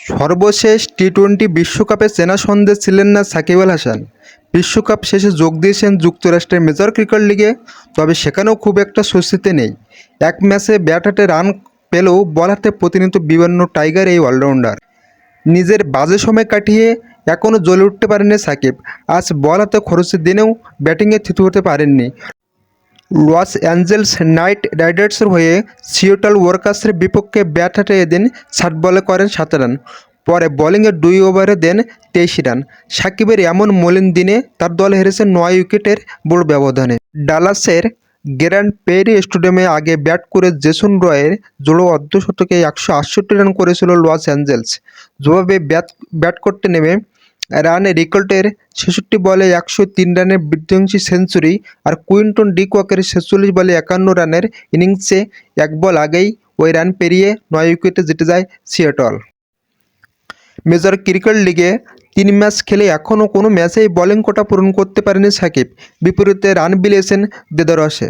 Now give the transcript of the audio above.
সর্বশেষ T twenty বিশ্বকাপে চেনা সন্দেহ ছিলেন না সাকিব আল হাসান। বিশ্বকাপ শেষে যোগ দিয়েছেন যুক্তরাষ্ট্রের মেজর ক্রিকেট লিগে, তবে সেখানেও খুব একটা স্বস্তিতে নেই। এক ম্যাচে ব্যাট হাতে রান পেলেও বল হাতে প্রতিনিয়ত বিভিন্ন টাইগার এই অলরাউন্ডার। নিজের বাজে সময় কাটিয়ে এখনও জ্বলে উঠতে পারেননি সাকিব। আজ বল হাতে খরচের দিনেও ব্যাটিংয়ে থিতু হতে পারেননি। লস অ্যাঞ্জেলস নাইট রাইডার্সের হয়ে সিওটাল ওয়ার্কার্সের বিপক্ষে ব্যাট হাতে এদিন ষাট বলে করেন সাত রান। পরে বোলিংয়ে দুই ওভারে দেন তেইশ রান। সাকিবের এমন মলিন দিনে তার দল হেরেছে নয় উইকেটের বড় ব্যবধানে। ডালাসের গ্র্যান্ড পেরি স্টেডিয়ামে আগে ব্যাট করে জেসন রয়ের জোড়ো অর্ধশতকে একশো আটষট্টি রান করেছিল লস অ্যাঞ্জেলস। জবাবে ব্যাট ব্যাট করতে নেমে রান রিকল্টের ছেষট্টি বলে একশো তিন রানের বিধ্বংসী সেঞ্চুরি আর কুইন্টন ডিকওয়াকের ছেচল্লিশ বলে একান্ন রানের ইনিংসে এক বল আগেই ওই রান পেরিয়ে নয় উইকেটে জিতে যায় সিয়াটল। মেজর ক্রিকেট লিগে তিন ম্যাচ খেলে এখনও কোনো ম্যাচেই বোলিং কোটা পূরণ করতে পারেনি সাকিব। বিপরীতে রান বিলিয়েছেন দেদারসে।